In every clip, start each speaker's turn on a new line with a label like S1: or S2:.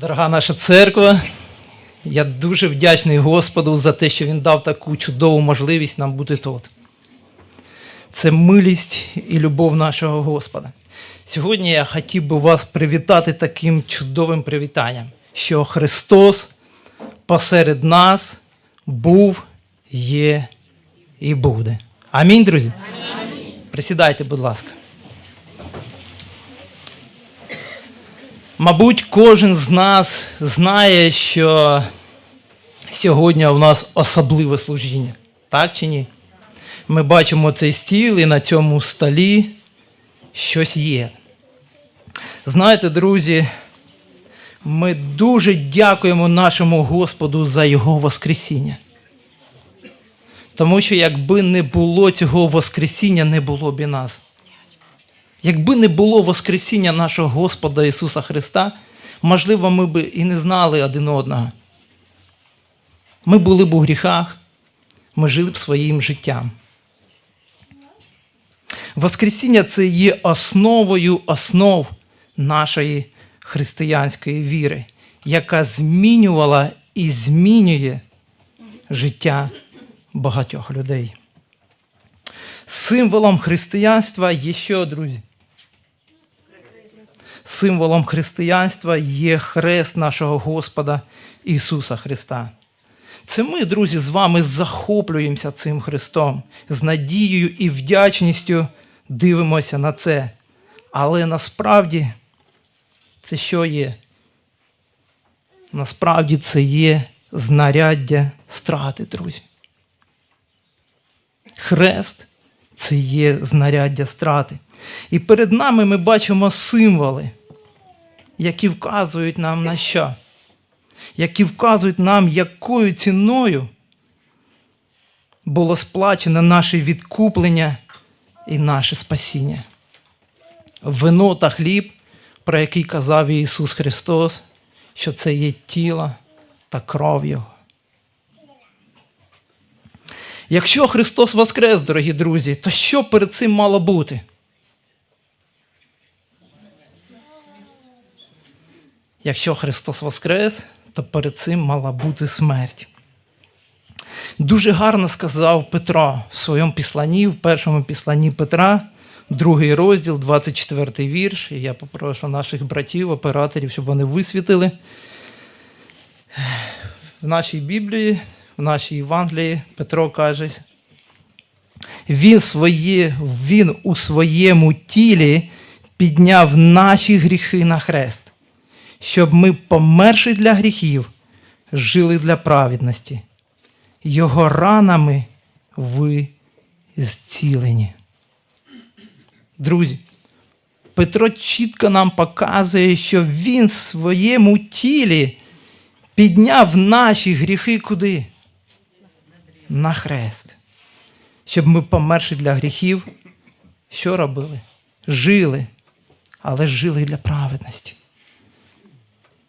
S1: Дорога наша церква, я дуже вдячний Господу за те, що Він дав таку чудову можливість нам бути тут. Це милість і любов нашого Господа. Сьогодні я хотів би вас привітати таким чудовим привітанням, що Христос посеред нас був, є і буде. Амінь, друзі. Амінь. Присідайте, будь ласка. Мабуть, кожен з нас знає, що сьогодні у нас особливе служіння. Так чи ні? Ми бачимо цей стіл і на цьому столі щось є. Знаєте, друзі, ми дуже дякуємо нашому Господу за Його Воскресіння. Тому що якби не було цього Воскресіння, не було б і нас. Якби не було Воскресіння нашого Господа Ісуса Христа, можливо, ми б і не знали один одного. Ми були б у гріхах, ми жили б своїм життям. Воскресіння це є основою основ нашої християнської віри, яка змінювала і змінює життя багатьох людей. Символом християнства є що, друзі? Символом християнства є хрест нашого Господа Ісуса Христа. Це ми, друзі, з вами захоплюємося цим Христом, з надією і вдячністю дивимося на це. Але насправді це що є? Насправді це є знаряддя страти, друзі. Хрест це є знаряддя страти. І перед нами ми бачимо символи, які вказують нам на що? Які вказують нам, якою ціною було сплачено наше відкуплення і наше спасіння. Вино та хліб, про який казав Ісус Христос, що це є тіло та кров Його. Якщо Христос Воскрес, дорогі друзі, то що перед цим мало бути? Якщо Христос Воскрес, то перед цим мала бути смерть. Дуже гарно сказав Петро в своєму післанні, в першому післанні Петра, другий розділ, 24 вірш. І я попрошу наших братів, операторів, щоб вони висвітили. В нашій Біблії, в нашій Євангелії Петро каже, він, своє, він у своєму тілі підняв наші гріхи на хрест, щоб ми, померши для гріхів, жили для праведності. Його ранами ви зцілені. Друзі, Петро чітко нам показує, що він в своєму тілі підняв наші гріхи куди? На хрест. Щоб ми, померши для гріхів, що робили? Жили, але жили для праведності.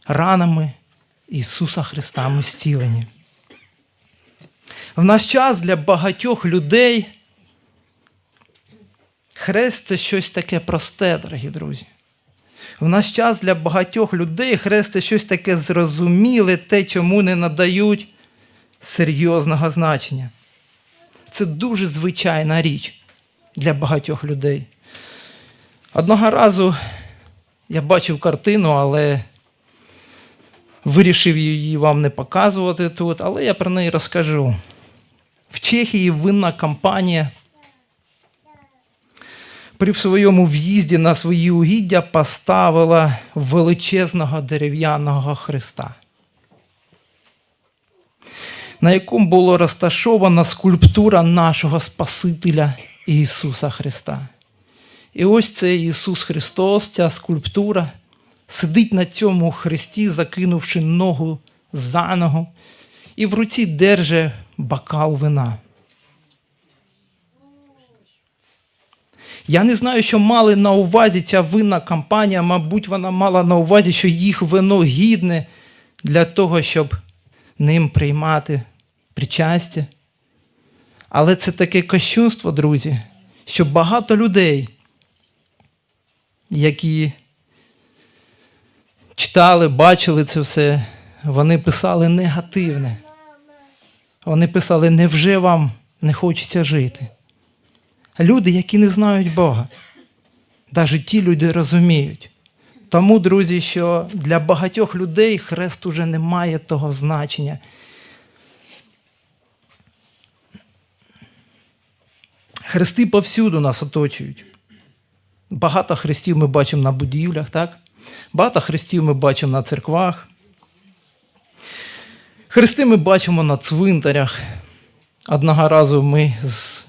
S1: Ранами Ісуса Христа ми зцілені. В наш час для багатьох людей хрест це щось таке просте, дорогі друзі. В наш час для багатьох людей хрест це щось таке зрозуміле, те, чому не надають серйозного значення. Це дуже звичайна річ для багатьох людей. Одного разу я бачив картину, але вирішив її вам не показувати тут, але я про неї розкажу. В Чехії винна компанія при своєму в'їзді на свої угіддя поставила величезного дерев'яного хреста, на якому була розташована скульптура нашого Спасителя Ісуса Христа. І ось цей Ісус Христос, ця скульптура, сидить на цьому хресті, закинувши ногу за ногу, і в руці держить бокал вина. Я не знаю, що мали на увазі ця винна компанія, мабуть, вона мала на увазі, що їх вино гідне для того, щоб ним приймати причастя. Але це таке кощунство, друзі, що багато людей, які читали, бачили це все, вони писали негативне. Вони писали, невже вам не хочеться жити? Люди, які не знають Бога. Навіть ті люди розуміють. Тому, друзі, що для багатьох людей хрест уже не має того значення. Хрести повсюду нас оточують. Багато хрестів ми бачимо на будівлях, так? Багато хрестів ми бачимо на церквах. Хрести ми бачимо на цвинтарях. Одного разу ми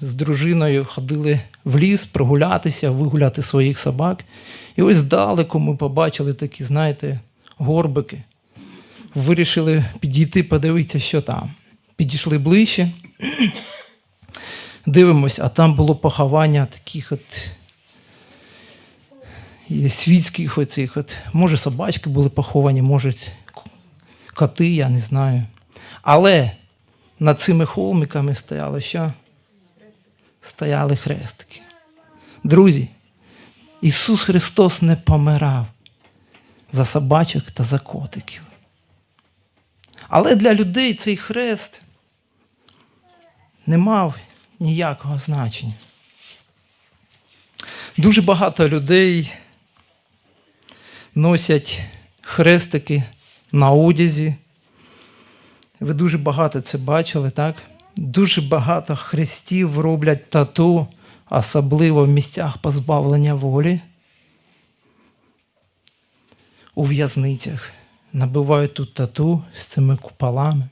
S1: з, дружиною ходили в ліс прогулятися, вигуляти своїх собак. І ось здалеку ми побачили такі, знаєте, горбики. Вирішили підійти, подивитися, що там. Підійшли ближче. Дивимось, а там було поховання таких от світських оцих от. Може, собачки були поховані, може, коти, я не знаю. Але над цими холмиками стояло що? Стояли хрестики. Друзі, Ісус Христос не помирав за собачок та за котиків. Але для людей цей хрест не мав ніякого значення. Дуже багато людей носять хрестики на одязі. Ви дуже багато це бачили, так? Дуже багато хрестів роблять тату, особливо в місцях позбавлення волі. У в'язницях набивають тут тату з цими куполами.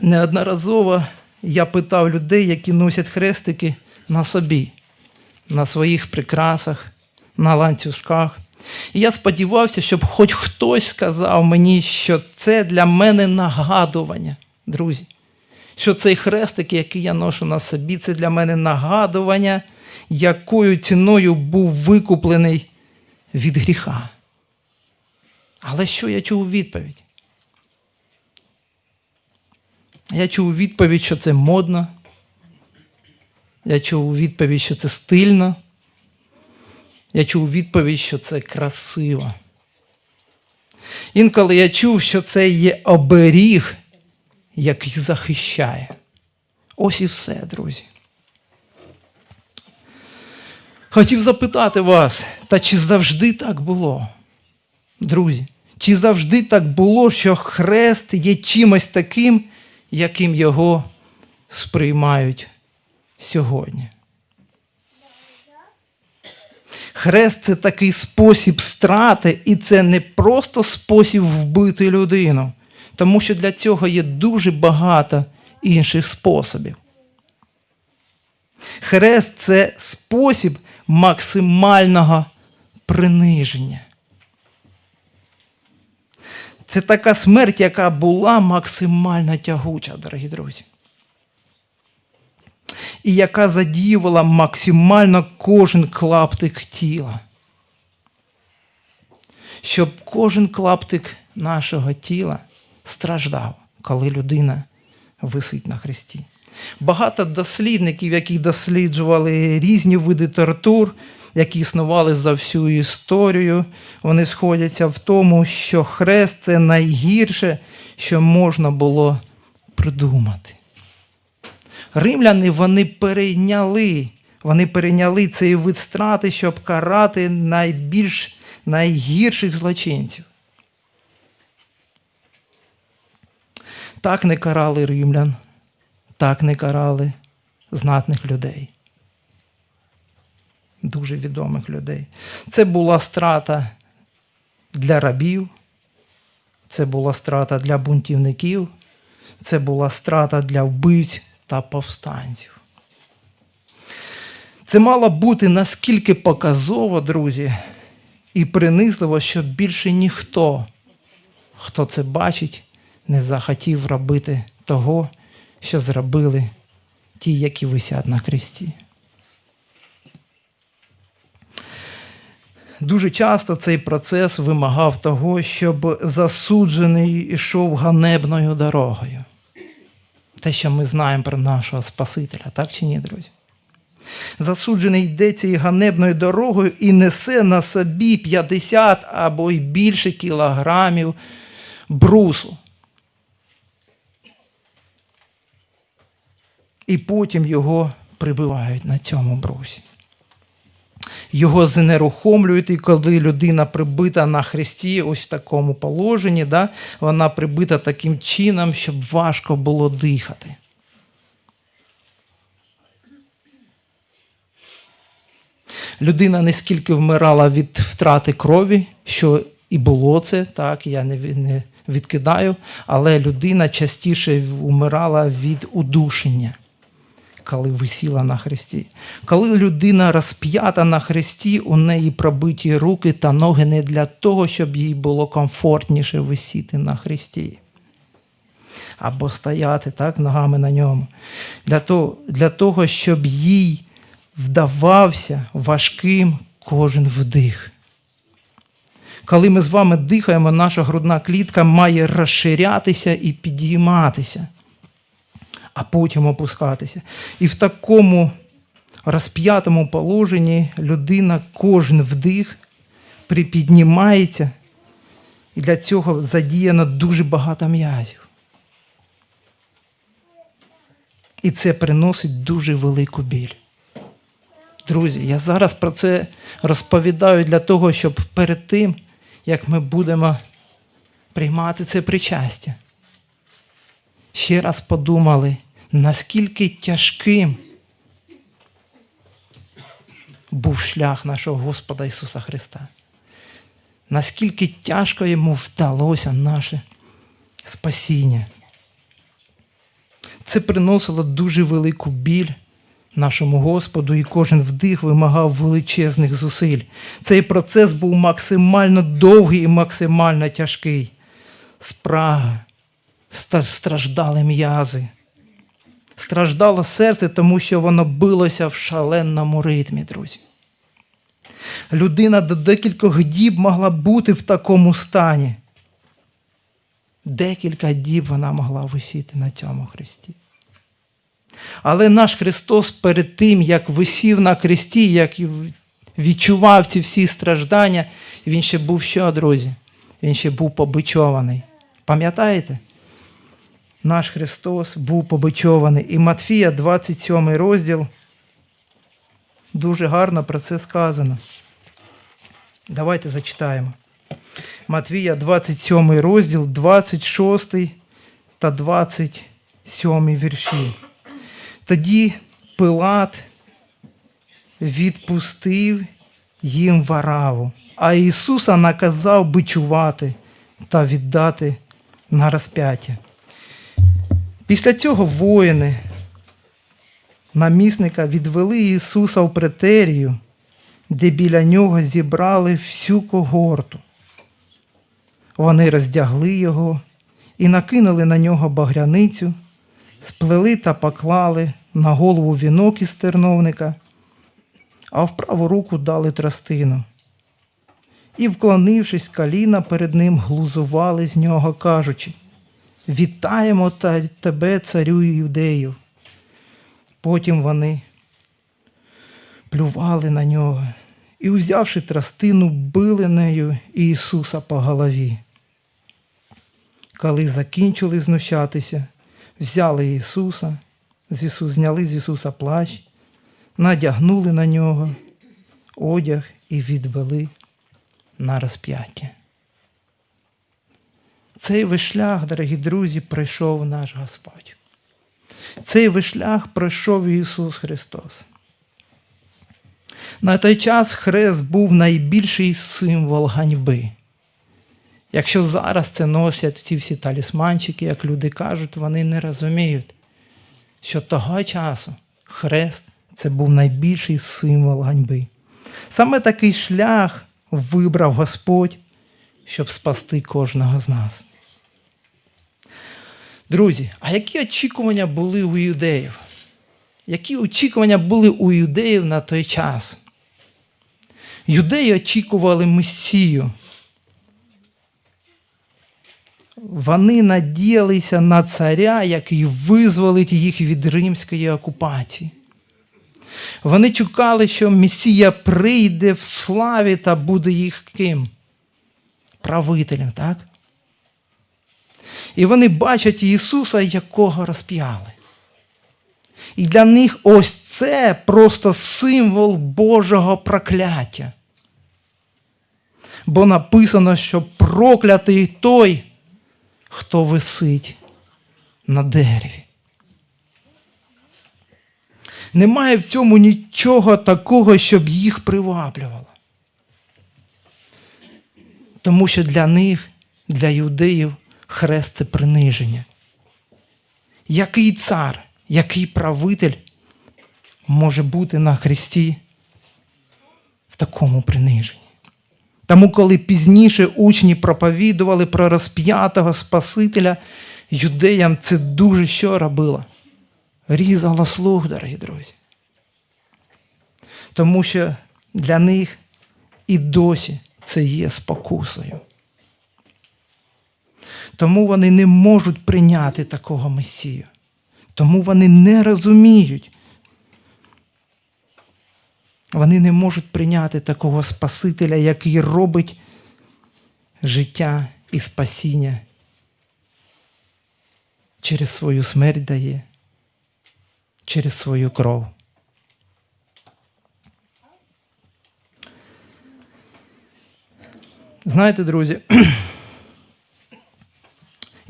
S1: Неодноразово я питав людей, які носять хрестики на собі, на своїх прикрасах, на ланцюжках. І я сподівався, щоб хоч хтось сказав мені, що це для мене нагадування, друзі. Що цей хрестик, який я ношу на собі, це для мене нагадування, якою ціною був викуплений від гріха. Але що я чув у відповідь? Я чув у відповідь, що це модно. Я чув у відповідь, що це стильно. Я чув відповідь, що це красиво. Інколи я чув, що це є оберіг, який захищає. Ось і все, друзі. Хотів запитати вас, та чи завжди так було? Друзі, чи завжди так було, що хрест є чимось таким, яким його сприймають сьогодні? Хрест це такий спосіб страти, і це не просто спосіб вбити людину, тому що для цього є дуже багато інших способів. Хрест це спосіб максимального приниження. Це така смерть, яка була максимально тягуча, дорогі друзі. І яка задіювала максимально кожен клаптик тіла. Щоб кожен клаптик нашого тіла страждав, коли людина висить на хресті. Багато дослідників, які досліджували різні види тортур, які існували за всю історію, вони сходяться в тому, що хрест це найгірше, що можна було придумати. Римляни вони перейняли, вони перейняли цей вид страти, щоб карати найбільш найгірших злочинців. Так не карали римлян, так не карали знатних людей. Дуже відомих людей. Це була страта для рабів, це була страта для бунтівників, це була страта для вбивць та повстанців. Це мало бути наскільки показово, друзі, і принизливо, що більше ніхто, хто це бачить, не захотів робити того, що зробили ті, які висять на хресті. Дуже часто цей процес вимагав того, щоб засуджений йшов ганебною дорогою. Те, що ми знаємо про нашого Спасителя, так чи ні, друзі? Засуджений йде цією ганебною дорогою і несе на собі 50 або й більше кілограмів брусу. І потім його прибивають на цьому брусі. Його знерухомлюють, і коли людина прибита на хресті, ось в такому положенні, да, вона прибита таким чином, щоб важко було дихати. Людина не скільки вмирала від втрати крові, що і було це, так, я не відкидаю, але людина частіше вмирала від удушення коли висіла на хресті. Коли людина розп'ята на хресті, у неї пробиті руки та ноги не для того, щоб їй було комфортніше висіти на хресті. Або стояти так, ногами на ньому. Для того, для того, щоб їй вдавався важким кожен вдих. Коли ми з вами дихаємо, наша грудна клітка має розширятися і підійматися а потім опускатися. І в такому розп'ятому положенні людина кожен вдих припіднімається, і для цього задіяно дуже багато м'язів. І це приносить дуже велику біль. Друзі, я зараз про це розповідаю для того, щоб перед тим, як ми будемо приймати це причастя, ще раз подумали, наскільки тяжким був шлях нашого Господа Ісуса Христа. Наскільки тяжко йому вдалося наше спасіння. Це приносило дуже велику біль нашому Господу, і кожен вдих вимагав величезних зусиль. Цей процес був максимально довгий і максимально тяжкий. Спрага, страждали м'язи. Страждало серце, тому що воно билося в шаленому ритмі, друзі. Людина до декількох діб могла бути в такому стані. Декілька діб вона могла висіти на цьому хресті. Але наш Христос перед тим, як висів на хресті, як відчував ці всі страждання, він ще був що, друзі? Він ще був побичований. Пам'ятаєте? Наш Христос був побичований. І Матфія, 27 розділ, дуже гарно про це сказано. Давайте зачитаємо. Матвія, 27 розділ, 26 та 27 вірші. Тоді Пилат відпустив їм вараву, а Ісуса наказав бичувати та віддати на розп'яття. Після цього воїни намісника відвели Ісуса в претерію, де біля нього зібрали всю когорту. Вони роздягли його і накинули на нього багряницю, сплели та поклали на голову вінок із терновника, а в праву руку дали тростину. І, вклонившись коліна перед ним, глузували з нього, кажучи, Вітаємо та- тебе, царю юдеїв. Потім вони плювали на нього і, узявши тростину, били нею Ісуса по голові. Коли закінчили знущатися, взяли Ісуса, зняли з Ісуса плащ, надягнули на нього одяг і відвели на розп'яття. Цей весь шлях, дорогі друзі, пройшов наш Господь. Цей весь шлях пройшов Ісус Христос. На той час хрест був найбільший символ ганьби. Якщо зараз це носять ці всі талісманчики, як люди кажуть, вони не розуміють, що того часу хрест це був найбільший символ ганьби. Саме такий шлях вибрав Господь, щоб спасти кожного з нас. Друзі, а які очікування були у юдеїв? Які очікування були у юдеїв на той час? Юдеї очікували Месію. Вони надіялися на царя, який визволить їх від римської окупації. Вони чекали, що Месія прийде в славі та буде їх ким? Правителем, так? І вони бачать Ісуса, якого розп'яли. І для них ось це просто символ Божого прокляття. Бо написано, що проклятий той, хто висить на дереві. Немає в цьому нічого такого, щоб їх приваблювало. Тому що для них, для юдеїв, хрест це приниження. Який цар, який правитель може бути на хресті в такому приниженні? Тому, коли пізніше учні проповідували про розп'ятого Спасителя, юдеям це дуже що робило? Різало слух, дорогі друзі. Тому що для них і досі це є спокусою. Тому вони не можуть прийняти такого Месію. Тому вони не розуміють. Вони не можуть прийняти такого Спасителя, який робить життя і спасіння. Через свою смерть дає, через свою кров. Знаєте, друзі,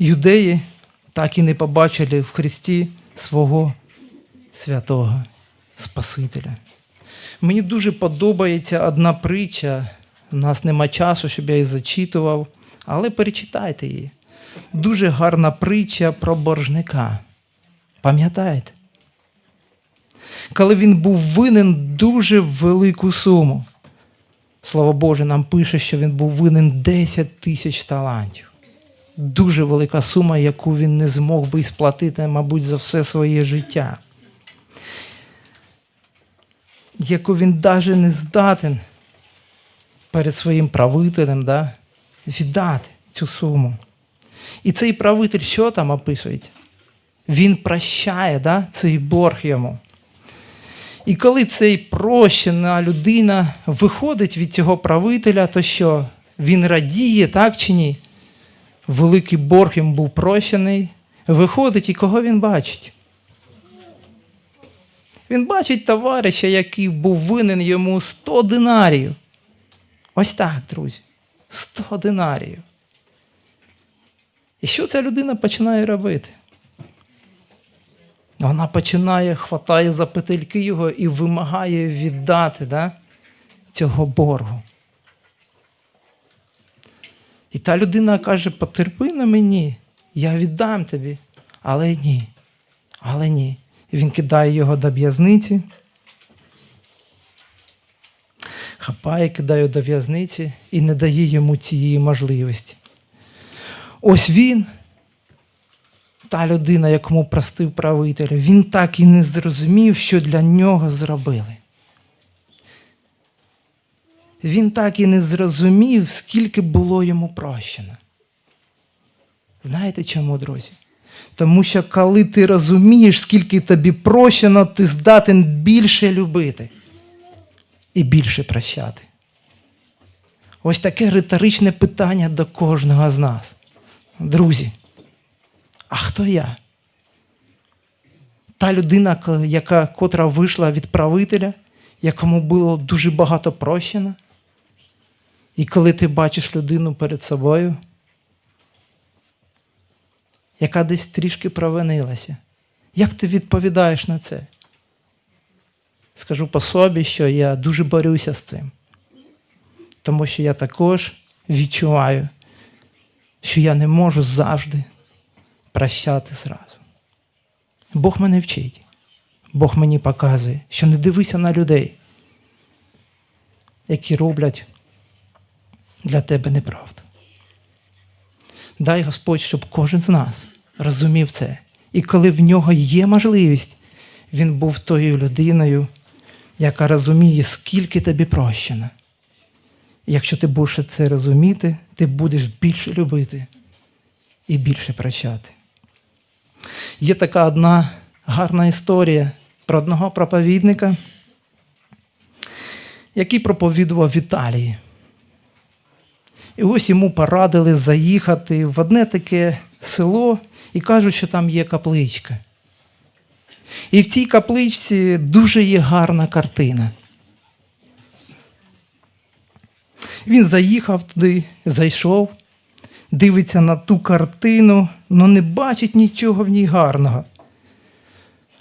S1: юдеї так і не побачили в Христі свого святого Спасителя. Мені дуже подобається одна притча. У нас нема часу, щоб я її зачитував, але перечитайте її. Дуже гарна притча про боржника. Пам'ятаєте? Коли він був винен дуже велику суму. Слово Боже, нам пише, що він був винен 10 тисяч талантів. Дуже велика сума, яку він не змог би сплатити, мабуть, за все своє життя. Яку він навіть не здатен перед своїм правителем да, віддати цю суму. І цей правитель, що там описується? Він прощає да, цей борг йому. І коли цей прощена людина виходить від цього правителя, то що? Він радіє, так чи ні? Великий борг йому був прощений. Виходить, і кого він бачить? Він бачить товариша, який був винен йому 100 динарів. Ось так, друзі. 100 динарів. І що ця людина починає робити? Вона починає, хватає за петельки його і вимагає віддати да, цього боргу. І та людина каже: потерпи на мені, я віддам тобі. Але ні. Але ні. І він кидає його до в'язниці. Хапає, кидає до в'язниці і не дає йому цієї можливості. Ось він та людина, якому простив правитель, він так і не зрозумів, що для нього зробили. Він так і не зрозумів, скільки було йому прощено. Знаєте чому, друзі? Тому що коли ти розумієш, скільки тобі прощено, ти здатен більше любити і більше прощати. Ось таке риторичне питання до кожного з нас. Друзі, а хто я? Та людина, яка, котра вийшла від правителя, якому було дуже багато прощено. І коли ти бачиш людину перед собою, яка десь трішки провинилася, як ти відповідаєш на це? Скажу по собі, що я дуже борюся з цим. Тому що я також відчуваю, що я не можу завжди прощати зразу. Бог мене вчить. Бог мені показує, що не дивися на людей, які роблять для тебе неправду. Дай Господь, щоб кожен з нас розумів це. І коли в нього є можливість, він був тою людиною, яка розуміє, скільки тобі прощено. Якщо ти будеш це розуміти, ти будеш більше любити і більше прощати. Є така одна гарна історія про одного проповідника, який проповідував в Італії. І ось йому порадили заїхати в одне таке село і кажуть, що там є капличка. І в цій капличці дуже є гарна картина. Він заїхав туди, зайшов, дивиться на ту картину, але не бачить нічого в ній гарного.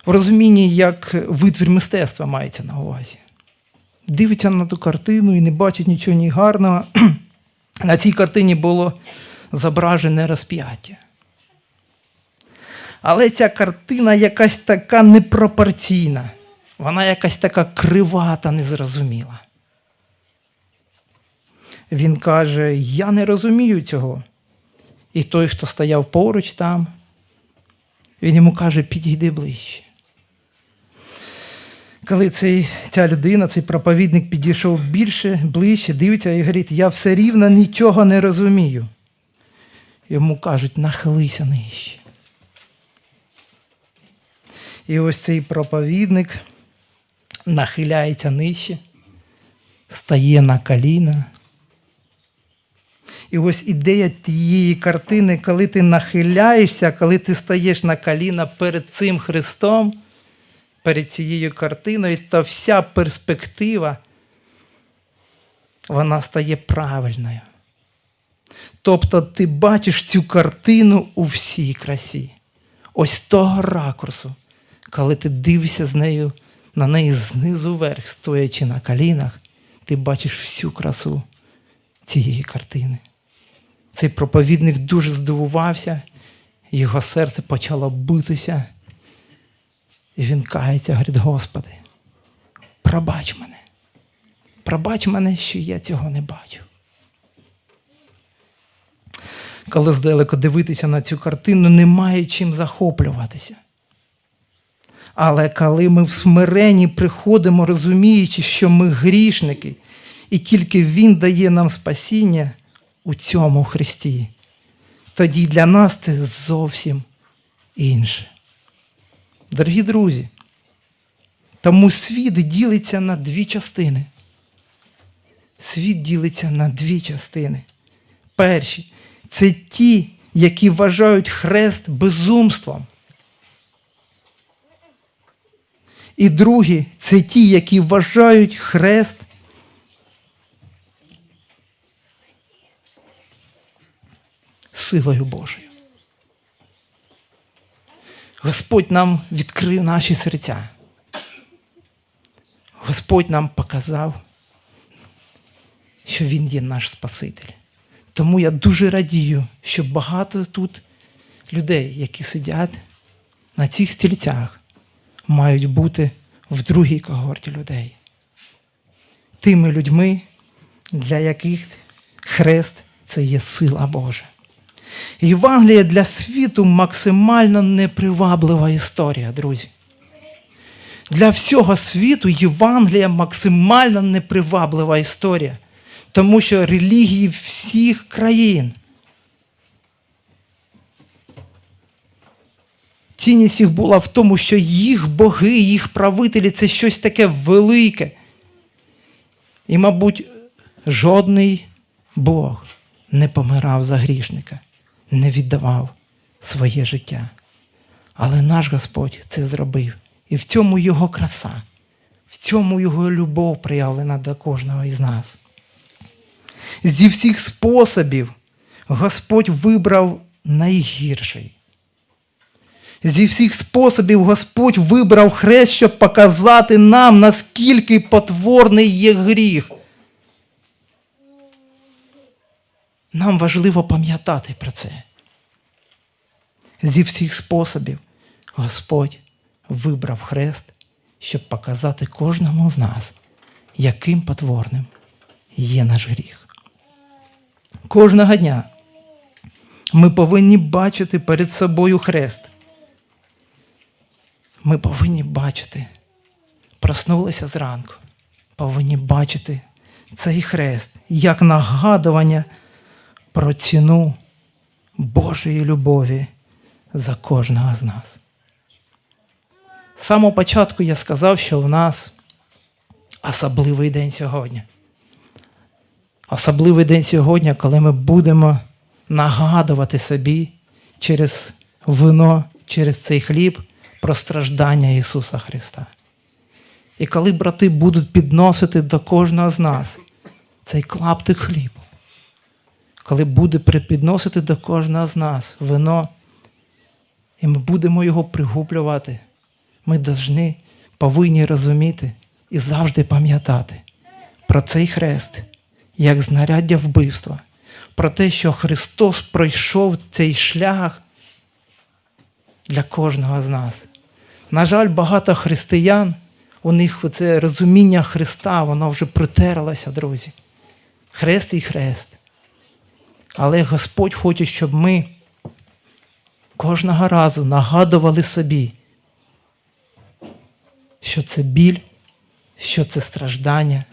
S1: В розумінні, як витвір мистецтва мається на увазі. Дивиться на ту картину і не бачить нічого ні гарного. На цій картині було зображене розп'яття. Але ця картина якась така непропорційна, вона якась така кривата, незрозуміла. Він каже: Я не розумію цього. І той, хто стояв поруч там, він йому каже, підійди ближче. Коли цей, ця людина, цей проповідник підійшов більше, ближче, дивиться і говорить, я все рівно нічого не розумію. Йому кажуть, нахилися нижче. І ось цей проповідник нахиляється нижче, стає на коліна. І ось ідея тієї картини, коли ти нахиляєшся, коли ти стаєш на коліна перед цим Христом, перед цією картиною, то вся перспектива, вона стає правильною. Тобто ти бачиш цю картину у всій красі. Ось того ракурсу, коли ти дивишся з нею, на неї знизу вверх, стоячи на колінах, ти бачиш всю красу цієї картини. Цей проповідник дуже здивувався, його серце почало битися. І він кається, говорить, Господи, пробач мене. Пробач мене, що я цього не бачу. Коли здалеко дивитися на цю картину, немає чим захоплюватися. Але коли ми в смиренні приходимо, розуміючи, що ми грішники, і тільки Він дає нам спасіння у цьому Христі, тоді для нас це зовсім інше. Дорогі друзі, тому світ ділиться на дві частини. Світ ділиться на дві частини. Перші це ті, які вважають хрест безумством. І другі це ті, які вважають хрест силою Божою. Господь нам відкрив наші серця. Господь нам показав, що Він є наш Спаситель. Тому я дуже радію, що багато тут людей, які сидять на цих стільцях, мають бути в другій когорті людей. Тими людьми, для яких хрест це є сила Божа. Євангелія для світу максимально неприваблива історія, друзі. Для всього світу Євангелія максимально неприваблива історія, тому що релігії всіх країн. Цінність їх була в тому, що їх боги, їх правителі це щось таке велике. І, мабуть, жодний Бог не помирав за грішника не віддавав своє життя. Але наш Господь це зробив. І в цьому Його краса, в цьому Його любов проявлена до кожного із нас. Зі всіх способів Господь вибрав найгірший. Зі всіх способів Господь вибрав хрест, щоб показати нам, наскільки потворний є гріх. Нам важливо пам'ятати про це. Зі всіх способів Господь вибрав хрест, щоб показати кожному з нас, яким потворним є наш гріх. Кожного дня ми повинні бачити перед собою хрест. Ми повинні бачити, проснулися зранку, повинні бачити цей хрест як нагадування про ціну Божої любові за кожного з нас. З самого початку я сказав, що в нас особливий день сьогодні. Особливий день сьогодні, коли ми будемо нагадувати собі через вино, через цей хліб про страждання Ісуса Христа. І коли брати будуть підносити до кожного з нас цей клаптик хлібу, коли буде при- підносити до кожного з нас вино, і ми будемо його пригублювати, ми должны, повинні розуміти і завжди пам'ятати про цей хрест як знаряддя вбивства, про те, що Христос пройшов цей шлях для кожного з нас. На жаль, багато християн, у них це розуміння Христа, воно вже притерлося, друзі. Хрест і хрест. Але Господь хоче, щоб ми кожного разу нагадували собі, що це біль, що це страждання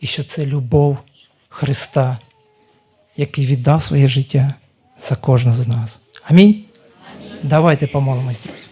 S1: і що це любов Христа, який віддав своє життя за кожного з нас. Амінь. Давайте помолимось, друзі.